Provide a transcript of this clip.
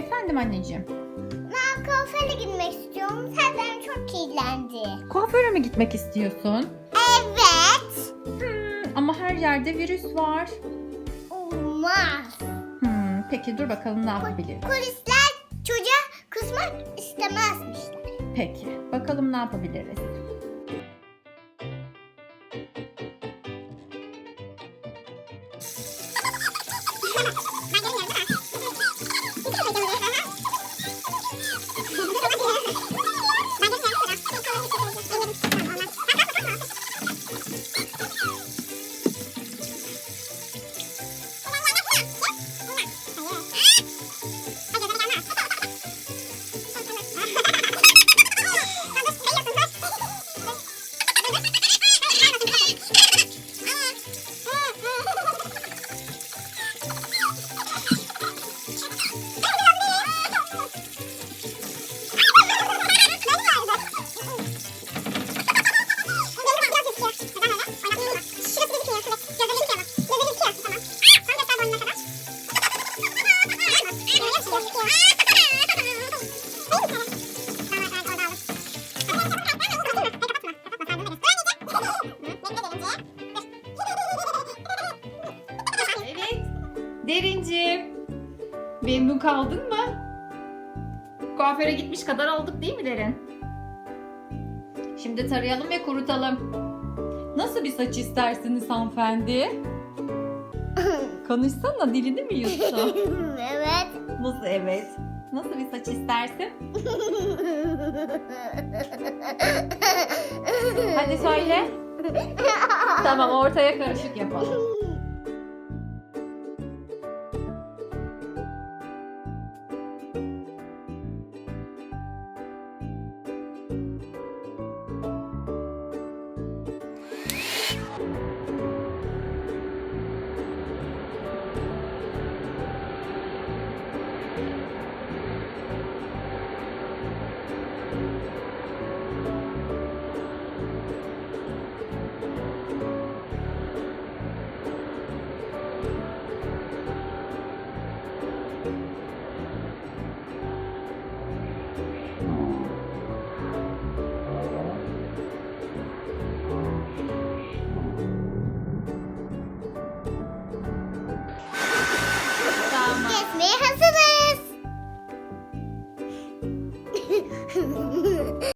Efendim anneciğim. Ben kuaföre gitmek istiyorum. Zaten çok kirlendi. Kuaföre mi gitmek istiyorsun? Evet. Hmm, ama her yerde virüs var. Olmaz. Hmm, peki dur bakalım ne yapabiliriz. Polisler çocuğa kızmak istemezmişler. Peki bakalım ne yapabiliriz. Evet. Derincim. Memnun kaldın mı? Kuaföre gitmiş kadar olduk değil mi Derin? Şimdi tarayalım ve kurutalım. Nasıl bir saç istersiniz hanımefendi? Konuşsana dilini mi yuttun? evet. Nasıl evet? Nasıl bir saç istersin? Hadi söyle. Tamam ortaya karışık yapalım.